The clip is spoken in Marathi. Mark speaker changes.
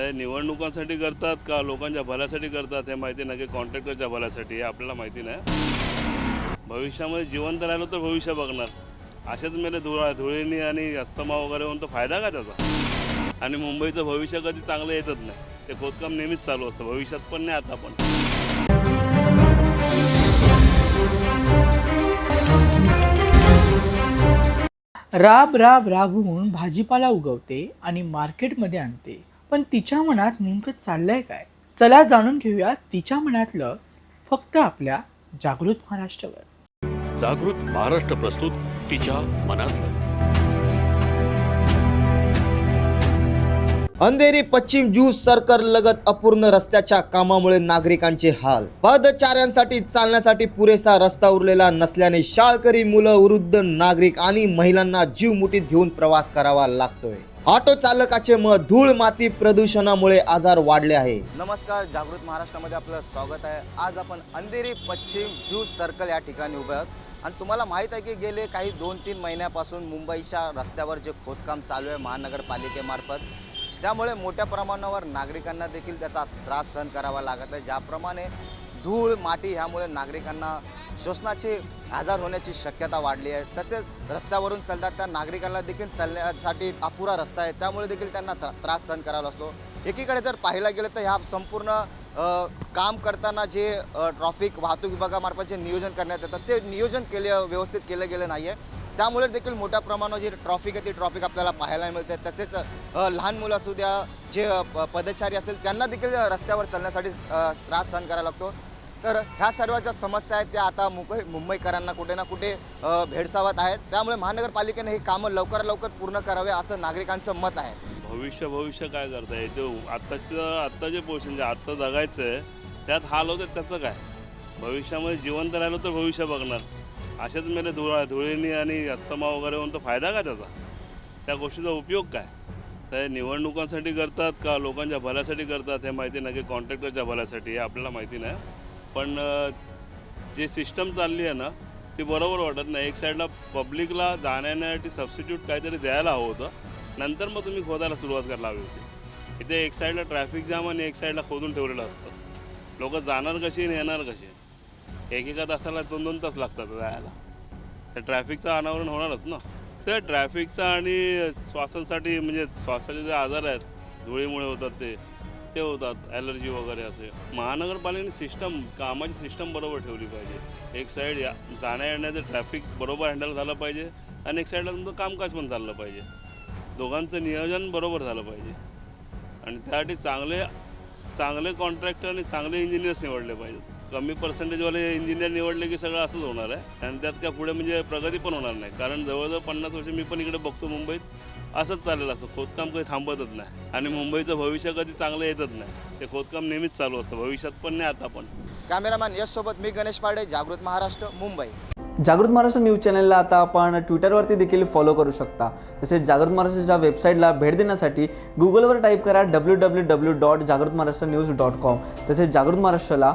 Speaker 1: हे निवडणुकांसाठी करतात का लोकांच्या भल्यासाठी करतात हे माहिती नाही की कॉन्ट्रॅक्टरच्या भल्यासाठी हे आपल्याला माहिती नाही. भविष्यामध्ये जिवंत राहिलो तर भविष्य बघणार. असेच मेले धुळा धुळीनी आणि अस्तमा वगैरे होऊन तर फायदा काय त्याचा? आणि मुंबईचं भविष्य कधी चांगलं येतच नाही. ते खोदकाम नेहमीच चालू असतं. भविष्यात पण नाही आता पण.
Speaker 2: राब राब राबवून भाजीपाला उगवते आणि मार्केटमध्ये आणते. पण तिच्या मनात नेमकं चाललंय काय? चला जाणून घेऊया तिच्या मनातलं फक्त आपल्या जागृत महाराष्ट्रावर.
Speaker 3: जागृत महाराष्ट्र प्रस्तुत तिच्या मनात
Speaker 4: अंधेरी पश्चिम ज्यूस सर्कल लगत अपूर्ण रस्त्याच्या कामामुळे नागरिकांचे हाल. पदचाऱ्यांसाठी चालण्यासाठी पुरेसा रस्ता उरलेला नसल्याने शाळकरी मुलं वृद्ध नागरिक आणि महिलांना जीव मुठीत घेऊन प्रवास करावा लागतोय. ऑटो चालकाचे मत धूळ माती प्रदूषणामुळे आजार वाढले आहे. नमस्कार जागृत महाराष्ट्रामध्ये आपलं स्वागत आहे. आज आपण अंधेरी पश्चिम ज्यू सर्कल या ठिकाणी उभे आहोत. आणि तुम्हाला माहीत आहे की गेले काही दोन तीन महिन्यापासून मुंबईच्या रस्त्यावर जे खोदकाम चालू आहे महानगरपालिकेमार्फत त्यामुळे मोठ्या प्रमाणावर नागरिकांना देखील त्याचा त्रास सहन करावा लागत आहे. ज्याप्रमाणे धूळ माती ह्यामुळे नागरिकांना श्वसनाचे आजार होण्याची शक्यता वाढली आहे. तसेच रस्त्यावरून चालतात त्या नागरिकांना देखील चालण्यासाठी अपुरा रस्ता आहे. त्यामुळे देखील त्यांना त्रा- त्रास सहन करावा लागतो. एकीकडे जर पाहायला गेलं तर ह्या संपूर्ण काम करताना जे ट्रॉफिक वाहतूक विभागामार्फत जे नियोजन करण्यात येतं ते नियोजन केले व्यवस्थित केलं गेलं नाही आहे त्यामुळे देखील मोठ्या प्रमाणावर जी ट्रॉफिक आहे ती ट्रॉफिक आपल्याला पाहायला मिळते. तसेच लहान मुलं असू द्या जे प- पदचारी असेल त्यांना देखील रस्त्यावर चालण्यासाठी त्रास सहन करायला लागतो. तर ह्या सर्व ज्या समस्या आहेत त्या आता मुंबई मुंबईकरांना कुठे ना कुठे भेडसावत आहेत. त्यामुळे महानगरपालिकेने हे कामं लवकरात लवकर पूर्ण करावे असं नागरिकांचं मत आहे.
Speaker 1: भविष्य भविष्य काय करताय ते आत्ताचं आत्ता जे पोषण जे आत्ता जगायचं आहे त्यात हाल होतात त्याचं काय? भविष्यामध्ये जिवंत राहिलो तर भविष्य बघणार. असेच मेले धुळा धुळीनी आणि अस्तमा वगैरे होऊन तर फायदा काय त्याचा? त्या गोष्टीचा उपयोग काय? ते निवडणुकांसाठी करतात का लोकांच्या भल्यासाठी करतात हे माहिती नाही की कॉन्ट्रॅक्टरच्या भल्यासाठी हे आपल्याला माहिती नाही. पण जे सिस्टम चालली आहे ना ती बरोबर वाटत नाही. एक साईडला पब्लिकला जाण्यासाठी सबस्टिट्यूट काहीतरी द्यायला हवं होतं. नंतर मग तुम्ही खोदायला सुरुवात करायला हवी होती. इथे एक साईडला ट्रॅफिक जाम आणि एक साईडला खोदून ठेवलेलं असतं. लोक जाणार कशी आणि येणार कशी? एकेका तासाला दोन दोन तास लागतात जायला. तर ट्रॅफिकचं अनावरण होणारच ना. तर ट्रॅफिकचं आणि श्वासासाठी म्हणजे श्वासाचे जे आजार आहेत धुळीमुळे होतात ते ते होतात ॲलर्जी वगैरे असे. महानगरपालिकेने सिस्टम कामाची सिस्टम बरोबर ठेवली पाहिजे. एक साईड या जाण्या येण्याचं ट्रॅफिक बरोबर हँडल झालं पाहिजे आणि एक साईडला तुमचं कामकाज पण चाललं पाहिजे. दोघांचं नियोजन बरोबर झालं पाहिजे. आणि त्यासाठी चांगले चांगले कॉन्ट्रॅक्टर आणि चांगले इंजिनियर्स निवडले पाहिजेत. कमी पर्सेंटेजवाले इंजिनियर निवडले की सगळं असंच होणार आहे. आणि त्यात काय पुढे म्हणजे प्रगती पण होणार नाही. कारण जवळजवळ पन्नास वर्ष मी पण इकडे बघतो मुंबईत. असंच चाललेलं असतं. खोदकाम काही थांबतच नाही. आणि मुंबईचं भविष्य कधी चांगलं येतच नाही. ते खोदकाम नेहमीच चालू असतं. भविष्यात पण नाही आता पण.
Speaker 4: कॅमेरामॅन यश सोबत मी गणेश पाडे जागृत महाराष्ट्र मुंबई.
Speaker 5: जागृत महाराष्ट्र न्यूज चॅनलला आता आपण ट्विटरवरती देखील फॉलो करू शकता. तसेच जागृत महाराष्ट्राच्या वेबसाईटला भेट देण्यासाठी गुगलवर टाईप करा डब्ल्यू डब्ल्यू डब्ल्यू डॉट जागृत महाराष्ट्र न्यूज डॉट कॉम तसेच जागृत महाराष्ट्राला